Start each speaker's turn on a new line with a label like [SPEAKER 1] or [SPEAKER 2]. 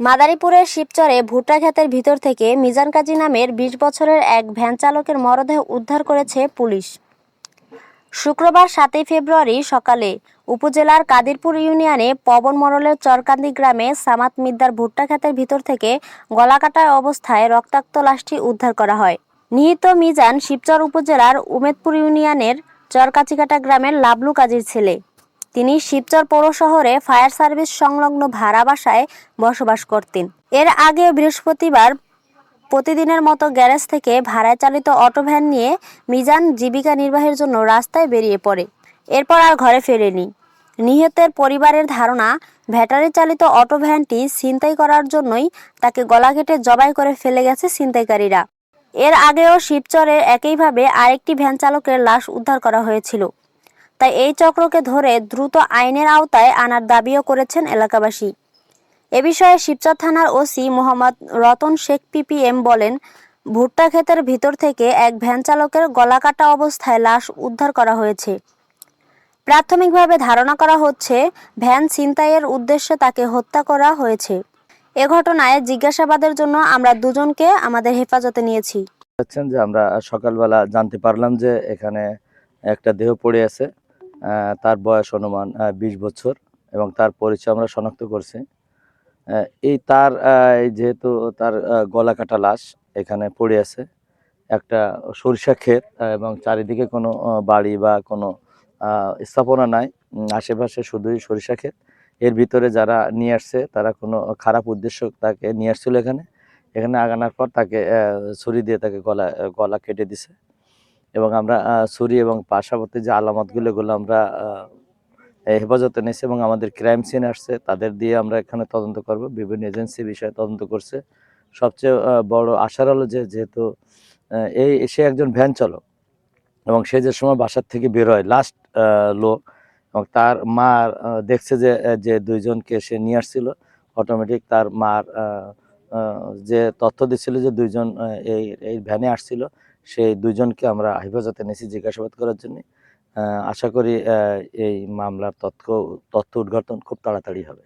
[SPEAKER 1] মাদারীপুরের শিবচরে ভুট্টা ক্ষেতের ভিতর থেকে মিজান কাজী নামের বিশ বছরের এক ভ্যান চালকের মরদেহ উদ্ধার করেছে পুলিশ। শুক্রবার সাতই ফেব্রুয়ারি সকালে উপজেলার কাদিরপুর ইউনিয়নে পবন মরলের চরকান্দি গ্রামে সামাত মিদ্দার ভুট্টা ক্ষেতের ভিতর থেকে গলাকাটা অবস্থায় রক্তাক্ত লাশটি উদ্ধার করা হয়। নিহত মিজান শিবচর উপজেলার উমেদপুর ইউনিয়নের চরকাচিকাটা গ্রামের লাবলু কাজীর ছেলে। তিনি শিবচর পৌর শহরে ফায়ার সার্ভিস সংলগ্ন ভাড়া বাসায় বসবাস করতেন। এর আগে বৃহস্পতিবার প্রতিদিনের মতো গ্যারেজ থেকে ভাড়ায় চালিত অটো ভ্যান নিয়ে মিজান জীবিকা নির্বাহের জন্য রাস্তায় বেরিয়ে পড়ে। এরপর আর ঘরে ফেরেনি। নিহতের পরিবারের ধারণা, ব্যাটারি চালিত অটো ভ্যানটি ছিনতাই করার জন্যই তাকে গলা কেটে জবাই করে ফেলে গেছে ছিনতাইকারীরা। এর আগেও শিবচরের একইভাবে আরেকটি ভ্যান চালকের লাশ উদ্ধার করা হয়েছিল। তাই এই চক্রকে ধরে দ্রুত আইনের আওতায় আনার দাবিও করেছেন এলাকাবাসী। এ বিষয়ে শিবচর থানার ওসি মোহাম্মদ রতন শেখ পিপিএম বলেন, ভুট্টা ক্ষেতের ভিতর থেকে এক ভ্যান চালকের গলাকাটা অবস্থায় লাশ উদ্ধার করা হয়েছে। প্রাথমিকভাবে ধারণা করা হচ্ছে, ভ্যান ছিনতাইয়ের উদ্দেশ্যে তাকে হত্যা করা হয়েছে। এ ঘটনায় জিজ্ঞাসাবাদের জন্য আমরা দুজনকে আমাদের হেফাজতে নিয়েছি।
[SPEAKER 2] যে আমরা সকালবেলা জানতে পারলাম যে এখানে একটা দেহ পড়ে আছে। তার বয়স অনুমান বিশ বছর এবং তার পরিচয় আমরা শনাক্ত করছি। এই তার যেহেতু তার গলা কাটা লাশ এখানে পড়ে আছে, একটা সরিষা ক্ষেত এবং চারিদিকে কোনো বাড়ি বা কোনো স্থাপনা নাই। আশেপাশে শুধুই সরিষা ক্ষেত। এর ভিতরে যারা নিয়ে আসছে, তারা কোনো খারাপ উদ্দেশ্য তাকে নিয়ে আসছিল এখানে। এখানে আগানোর পর তাকে ছুরি দিয়ে তাকে গলা গলা কেটে দিছে। এবং আমরা ছুরি এবং পাশাপাশি যে আলামতগুলো, এগুলো আমরা হেফাজতে নিয়েছি এবং আমাদের ক্রাইম সিন আসছে, তাদের দিয়ে আমরা এখানে তদন্ত করব। বিভিন্ন এজেন্সি বিষয়ে তদন্ত করছে। সবচেয়ে বড় আশার হলো যে, যেহেতু এই সে একজন ভ্যান চালক এবং সে যে সময় বাসার থেকে বের হয় লাস্ট লোক এবং তার মা দেখছে যে যে দুইজনকে সে নিয়ে আসছিল অটোমেটিক তার মার যে তথ্য দিচ্ছিল যে দুইজন এই এই ভ্যানে আসছিল, সেই দুইজনকে আমরা হেফাজতে নিয়েছি জিজ্ঞাসাবাদ করার জন্য। আশা করি এই মামলার তথ্য তথ্য উদ্ঘাটন খুব তাড়াতাড়ি হবে।